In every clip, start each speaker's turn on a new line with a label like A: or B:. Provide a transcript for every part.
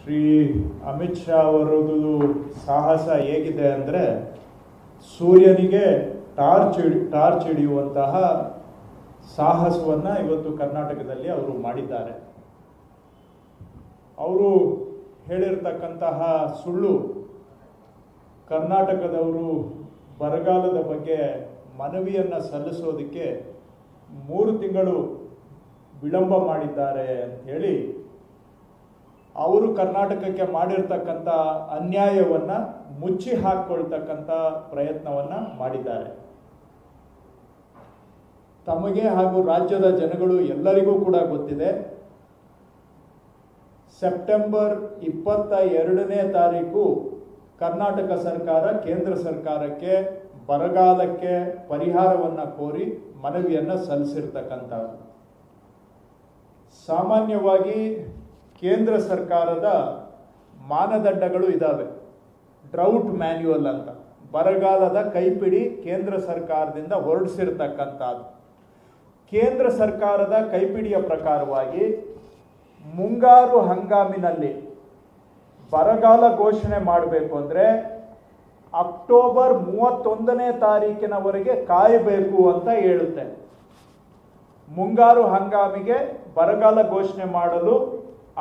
A: ಶ್ರೀ ಅಮಿತ್ ಶಾ ಅವರದು ಸಾಹಸ ಹೇಗಿದೆ ಅಂದರೆ ಸೂರ್ಯನಿಗೆ ಟಾರ್ಚ್ ಟಾರ್ಚ್ ಹಿಡಿಯುವಂತಹ ಸಾಹಸವನ್ನು ಇವತ್ತು ಕರ್ನಾಟಕದಲ್ಲಿ ಅವರು ಮಾಡಿದ್ದಾರೆ. ಅವರು ಹೇಳಿರ್ತಕ್ಕಂತಹ ಸುಳ್ಳು ಕರ್ನಾಟಕದವರು ಬರಗಾಲದ ಬಗ್ಗೆ ಮನವಿಯನ್ನು ಸಲ್ಲಿಸೋದಕ್ಕೆ ಮೂರು ತಿಂಗಳು ವಿಳಂಬ ಮಾಡಿದ್ದಾರೆ ಅಂತ ಹೇಳಿ ಅವರು ಕರ್ನಾಟಕಕ್ಕೆ ಮಾಡಿರ್ತಕ್ಕಂತ ಅನ್ಯಾಯವನ್ನು ಮುಚ್ಚಿ ಹಾಕ್ಕೊಳ್ತಕ್ಕಂಥ ಪ್ರಯತ್ನವನ್ನು ಮಾಡಿದ್ದಾರೆ. ತಮಗೆ ಹಾಗೂ ರಾಜ್ಯದ ಜನಗಳು ಎಲ್ಲರಿಗೂ ಕೂಡ ಗೊತ್ತಿದೆ. ಸೆಪ್ಟೆಂಬರ್ ಇಪ್ಪತ್ತ ಎರಡನೇ ತಾರೀಕು ಕರ್ನಾಟಕ ಸರ್ಕಾರ ಕೇಂದ್ರ ಸರ್ಕಾರಕ್ಕೆ ಬರಗಾಲಕ್ಕೆ ಪರಿಹಾರವನ್ನು ಕೋರಿ ಮನವಿಯನ್ನು ಸಲ್ಲಿಸಿರ್ತಕ್ಕಂಥ ಸಾಮಾನ್ಯವಾಗಿ ಕೇಂದ್ರ ಸರ್ಕಾರದ ಮಾನದಂಡಗಳು ಇದ್ದಾವೆ ಡ್ರೌಟ್ ಮ್ಯಾನ್ಯುವಲ್ ಅಂತ. ಬರಗಾಲದ ಕೈಪಿಡಿ ಕೇಂದ್ರ ಸರ್ಕಾರದಿಂದ ಹೊರಡಿಸಿರ್ತಕ್ಕಂಥದ್ದು. ಕೇಂದ್ರ ಸರ್ಕಾರದ ಕೈಪಿಡಿಯ ಪ್ರಕಾರವಾಗಿ ಮುಂಗಾರು ಹಂಗಾಮಿನಲ್ಲಿ ಬರಗಾಲ ಘೋಷಣೆ ಮಾಡಬೇಕು ಅಂದರೆ ಅಕ್ಟೋಬರ್ ಮೂವತ್ತೊಂದನೇ ತಾರೀಕಿನವರೆಗೆ ಕಾಯಬೇಕು ಅಂತ ಹೇಳುತ್ತೆ. ಮುಂಗಾರು ಹಂಗಾಮಿಗೆ ಬರಗಾಲ ಘೋಷಣೆ ಮಾಡಲು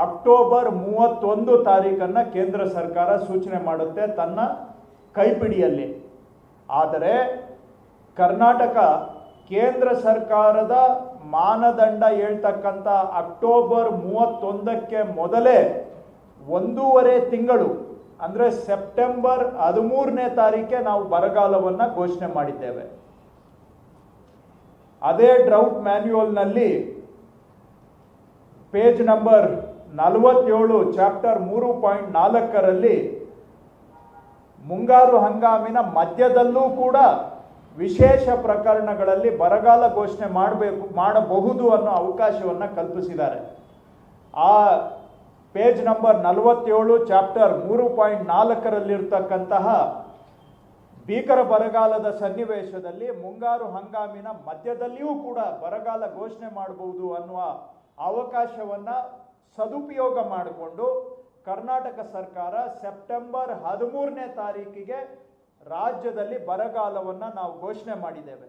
A: ಅಕ್ಟೋಬರ್ ಮೂವತ್ತೊಂದು ತಾರೀಕನ್ನು ಕೇಂದ್ರ ಸರ್ಕಾರ ಸೂಚನೆ ಮಾಡುತ್ತೆ ತನ್ನ ಕೈಪಿಡಿಯಲ್ಲಿ. ಆದರೆ ಕರ್ನಾಟಕ ಕೇಂದ್ರ ಸರ್ಕಾರದ ಮಾನದಂಡ ಹೇಳ್ತಕ್ಕಂಥ ಅಕ್ಟೋಬರ್ ಮೂವತ್ತೊಂದಕ್ಕೆ ಮೊದಲೇ ಒಂದೂವರೆ ತಿಂಗಳು, ಅಂದರೆ ಸೆಪ್ಟೆಂಬರ್ ಹದಿಮೂರನೇ ತಾರೀಕೆ ನಾವು ಬರಗಾಲವನ್ನು ಘೋಷಣೆ ಮಾಡಿದ್ದೇವೆ. ಅದೇ ಡ್ರೌಟ್ ಮ್ಯಾನ್ಯುವಲ್ನಲ್ಲಿ ಪೇಜ್ ನಂಬರ್ ನಲವತ್ತೇಳು, ಚಾಪ್ಟರ್ ಮೂರು ಪಾಯಿಂಟ್ ನಾಲ್ಕರಲ್ಲಿ ಮುಂಗಾರು ಹಂಗಾಮಿನ ಮಧ್ಯದಲ್ಲೂ ಕೂಡ ವಿಶೇಷ ಪ್ರಕರಣಗಳಲ್ಲಿ ಬರಗಾಲ ಘೋಷಣೆ ಮಾಡಬೇಕು, ಮಾಡಬಹುದು ಅನ್ನೋ ಅವಕಾಶವನ್ನು ಕಲ್ಪಿಸಿದ್ದಾರೆ. ಆ ಪೇಜ್ ನಂಬರ್ ನಲವತ್ತೇಳು, ಚಾಪ್ಟರ್ ಮೂರು ಪಾಯಿಂಟ್ ನಾಲ್ಕರಲ್ಲಿರ್ತಕ್ಕಂತಹ ಭೀಕರ ಬರಗಾಲದ ಸನ್ನಿವೇಶದಲ್ಲಿ ಮುಂಗಾರು ಹಂಗಾಮಿನ ಮಧ್ಯದಲ್ಲಿಯೂ ಕೂಡ ಬರಗಾಲ ಘೋಷಣೆ ಮಾಡಬಹುದು ಅನ್ನುವ ಅವಕಾಶವನ್ನ ಸದುಪಯೋಗ ಮಾಡಿಕೊಂಡು ಕರ್ನಾಟಕ ಸರ್ಕಾರ ಸೆಪ್ಟೆಂಬರ್ ಹದಿಮೂರನೇ ತಾರೀಕಿಗೆ ರಾಜ್ಯದಲ್ಲಿ ಬರಗಾಲವನ್ನು ನಾವು ಘೋಷಣೆ ಮಾಡಿದ್ದೇವೆ.